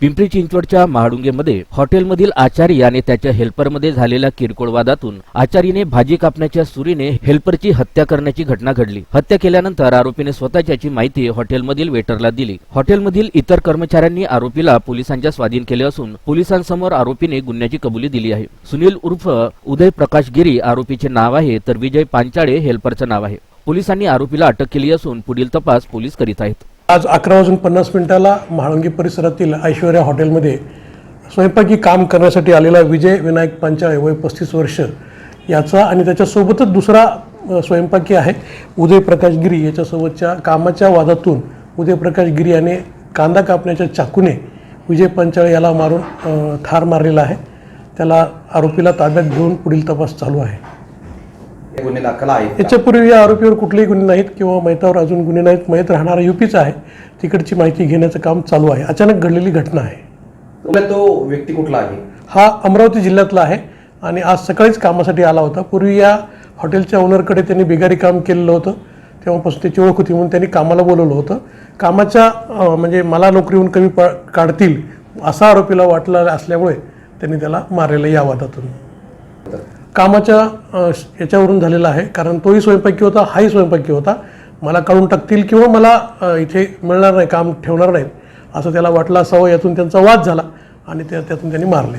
पिंपरी चिंचवडच्या महाडुंगेमध्ये हॉटेलमधील आचारी आणि त्याच्या हेल्परमध्ये झालेल्या किरकोळ वादातून आचारीने भाजी कापण्याच्या सुरीने हेल्परची हत्या करण्याची घटना घडली. हत्या केल्यानंतर आरोपीने स्वतःच्याची माहिती हॉटेलमधील वेटरला दिली. हॉटेलमधील इतर कर्मचाऱ्यांनी आरोपीला पोलिसांच्या स्वाधीन केले असून पोलिसांसमोर आरोपीने गुन्ह्याची कबुली दिली आहे. सुनील उर्फ उदय प्रकाश गिरी आरोपीचे नाव आहे तर विजय पांचाळे हेल्परचं नाव आहे. पोलिसांनी आरोपीला अटक केली असून पुढील तपास पोलीस करीत आहेत. आज अकरा वाजून पन्नास मिनिटाला म्हाळुंगी परिसरातील ऐश्वर्या हॉटेलमध्ये स्वयंपाकी काम करण्यासाठी आलेला विजय विनायक पांचाळे वय पस्तीस वर्ष याचा आणि त्याच्यासोबतच दुसरा स्वयंपाकी आहे उदय प्रकाश गिरी. याच्यासोबतच्या कामाच्या वादातून उदय प्रकाश गिरी याने कांदा कापण्याच्या चाकूने विजय पांचाळे याला मारून ठार मारलेला आहे. त्याला आरोपीला ताब्यात घेऊन पुढील तपास चालू आहे. गुन्हे दाखल आहेत? याच्यापूर्वी या आरोपीवर कुठलेही गुन्हे नाहीत किंवा मैतावर अजून गुन्हे नाहीत. मैत राहणारा युपीचा आहे. तिकडची माहिती घेण्याचं काम चालू आहे. अचानक घडलेली घटना आहे. तो व्यक्ती कुठला आहे? हा अमरावती जिल्ह्यातला आहे आणि आज सकाळीच कामासाठी आला होता. पूर्वी या हॉटेलच्या ओनरकडे त्यांनी बिगारी काम केलेलं होतं. तेव्हापासून त्याची ओळख होती म्हणून त्यांनी कामाला बोलवलं होतं. कामाच्या म्हणजे मला नोकरीहून कमी प काढतील असा आरोपीला वाटलं असल्यामुळे त्यांनी त्याला मारलेलं या वादातून. कामाच्या श- याच्यावरून झालेला आहे. कारण तोही स्वयंपाकी होता हाही स्वयंपाकी होता. मला काढून टाकतील किंवा मला इथे मिळणार नाही काम ठेवणार नाहीत असं त्याला वाटलं असावं यातून त्यांचा वाद झाला आणि त्या त्यातून त्यांनी मारले